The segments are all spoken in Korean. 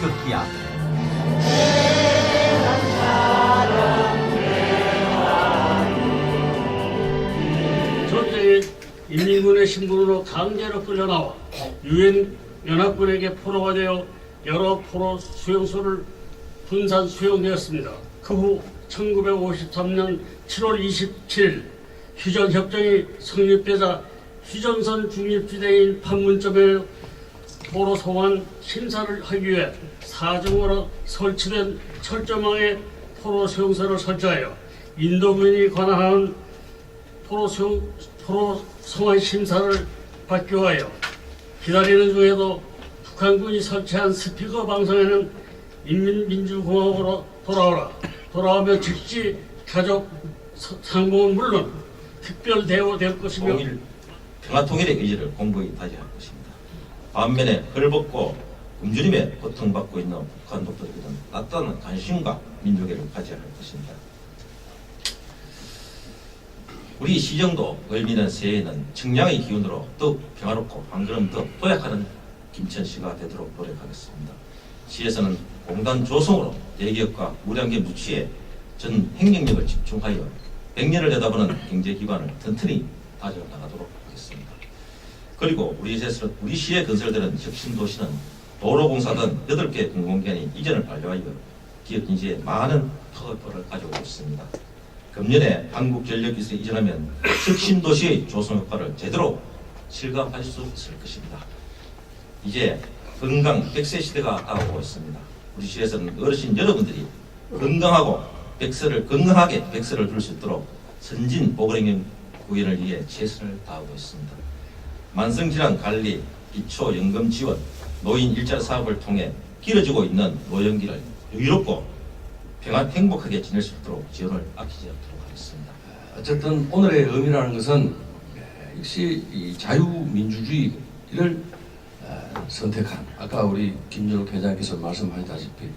태극기야. 저때 인민군의 신분으로 강제로 끌려나와 유엔 연합군에게 포로가 되어 여러 포로 수용소를 분산 수용되었습니다. 그 후 1953년 7월 27일 휴전협정이 성립되자 휴전선 중립지대인 판문점에 포로 소환 심사를 하기 위해 사정으로 설치된 철조망에 포로 수용소를 설치하여 인도군이 관할하는 포로 수 포로 송환 심사를 받기 위하여 기다리는 중에도 북한군이 설치한 스피커 방송에는 인민민주공화국으로 돌아오라 돌아오면 즉시 가족 서- 상봉은 물론 특별 대우될 것이며 통일, 평화 통일의 의지를 공고히 다지할 것입니다. 반면에 헐벗고 굶주림에 고통받고 있는 북한 독도들은 따뜻한 관심과 민족애를 가져야 할 것입니다. 우리 시정도 을미는 새해에는 청량의 기운으로 더욱 평화롭고 한 걸음 더 도약하는 김천 시가 되도록 노력하겠습니다. 시에서는 공단 조성으로 대기업과 우량계 무치에 전 행정력을 집중하여 100년을 내다보는 경제기반을 튼튼히 다져 나가도록 하겠습니다. 그리고 우리 시에서 우리 시에 건설되는 혁신 도시는 도로공사 등 8개 공공기관이 이전을 완료하여 기업 인재에 많은 파급력을 가지고 있습니다. 금년에 한국전력기술에 이전하면 혁신도시의 조성 효과를 제대로 실감할 수 있을 것입니다. 이제 건강 100세 시대가 다가오고 있습니다. 우리 시에서는 어르신 여러분들이 건강하고 백세를 건강하게 백세를 둘 수 있도록 선진 보건행정 구현을 위해 최선을 다하고 있습니다. 만성질환 관리, 기초 연금 지원, 노인 일자리 사업을 통해 길어지고 있는 노령기를 여유롭고 평안 행복하게 지낼 수 있도록 지원을 아끼지 않도록 하겠습니다. 어쨌든 오늘의 의미라는 것은 에, 역시 이 자유민주주의를 에, 선택한 아까 우리 김준욱 회장께서 말씀하셨다시피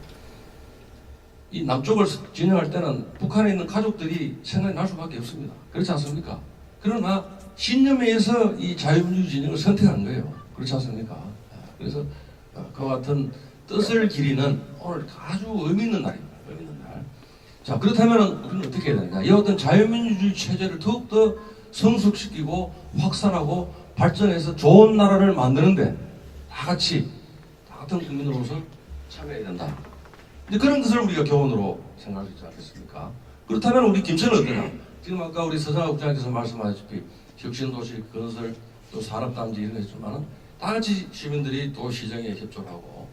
이 남쪽을 진영할 때는 북한에 있는 가족들이 생각이 날 수밖에 없습니다. 그렇지 않습니까? 그러나 신념에서 이 자유민주 진영을 선택한 거예요. 그렇지 않습니까? 에, 그래서 어, 그와 같은 뜻을 기리는 오늘 아주 의미 있는 날입니다. 의미 있는 날. 자 그렇다면 우리는 어떻게 해야 되느냐? 이 어떤 자유민주주의 체제를 더욱더 성숙시키고 확산하고 발전해서 좋은 나라를 만드는데 다 같이 다 같은 국민으로서 참여해야 된다. 이제 그런 것을 우리가 교훈으로 있지 않겠습니까? 그렇다면 우리 김천은 어떠냐? 지금 아까 우리 서장학 국장께서 말씀하셨다시피 혁신도시 건설 또 산업단지 이런 거 있지만은 다 같이 시민들이 또 시정에 협조를 하고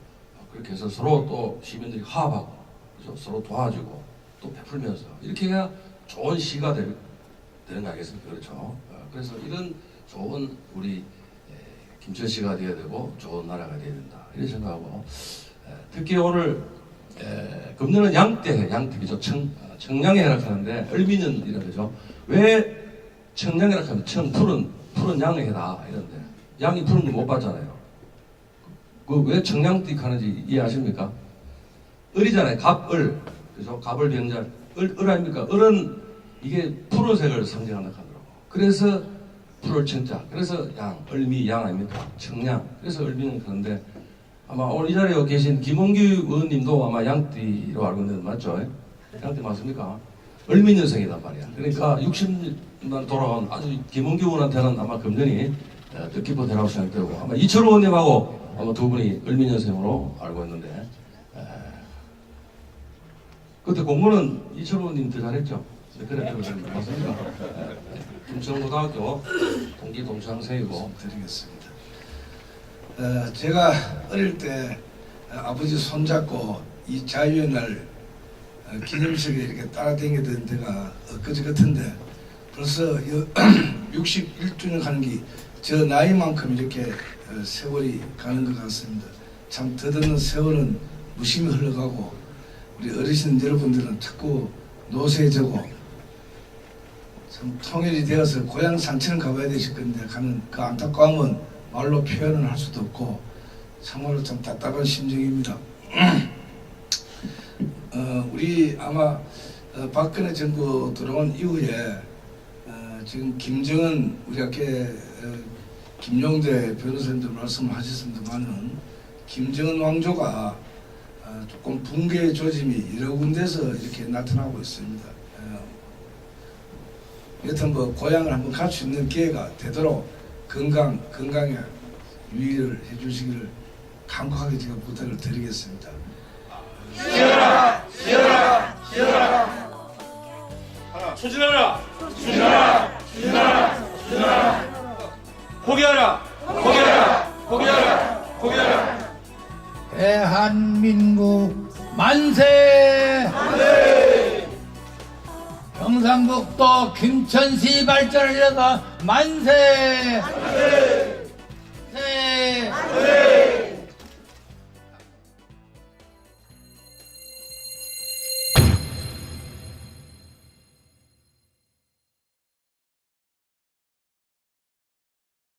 그렇게 해서 서로 또 시민들이 화합하고 그죠? 서로 도와주고 또 베풀면서 이렇게 해야 좋은 시가 되, 되는 거 아니겠습니까? 그렇죠? 어, 그래서 이런 좋은 우리 에, 김천시가 되어야 되고 좋은 나라가 되어야 된다 이런 생각하고 에, 특히 오늘 에, 금년은 양떼 청 어, 청량해라 하는데 을미년이라 그러죠 왜 청량해라 하면 청 푸른 푸른 양해다 이런데 양이 푸른 거 못 봤잖아요 그 왜 청량띠 하는지 이해하십니까? 을이잖아요. 갑을. 그래서 갑을 병자. 을, 을 아닙니까? 을은 이게 푸른색을 상징한다 하더라고. 그래서 푸를 청자. 그래서 양, 을미 양 아닙니까? 청량. 그래서 을미는 그런데 아마 오늘 이 자리에 계신 김원규 의원님도 아마 양띠로 알고 있는데 맞죠? 양띠 맞습니까? 을미년생이단 말이야. 그러니까 60년 돌아온 아주 김원규 의원한테는 아마 금년이 어, 뜻깊은 대라고 생각되고 아마 이철호 의원님하고 아마 두 분이 을미년생으로 알고 있는데 에, 그때 공부는 이철호 의원님 더 잘했죠? 네, 그래 그래 맞습니까? 에, 김천고등학교 동기 동창생이고 드리겠습니다. 어, 제가 어릴 때 어, 아버지 손잡고 이 자유의 어, 기념식에 이렇게 따라다니던 데가 엊그제 같은데 벌써 61주년 가는 게 저 나이만큼 이렇게 어, 세월이 가는 것 같습니다. 참 더듬는 세월은 무심히 흘러가고 우리 어르신 여러분들은 자꾸 노쇠해지고 참 통일이 되어서 고향 산천을 가봐야 되실 건데 가는 그 안타까움은 말로 표현을 할 수도 없고 참말로 참 답답한 심정입니다. 어, 우리 아마 어, 박근혜 정부 들어온 이후에 어, 지금 김정은 우리 아까 어, 김용대 변호사님도 말씀하셨습니다만은 김정은 왕조가 어, 조금 붕괴 조짐이 여러 군데서 이렇게 나타나고 있습니다. 어, 여튼 뭐 고향을 한번 갈 수 있는 기회가 되도록 건강 건강에 유의를 해주시기를 간곡하게 제가 부탁을 드리겠습니다. 추진하라! 추진하라! 추진하라! 추진하라! 포기하라! 포기하라! 포기하라! 포기하라! 대한민국 만세! 경상북도 김천시 발전을 위해서 만세! 만세!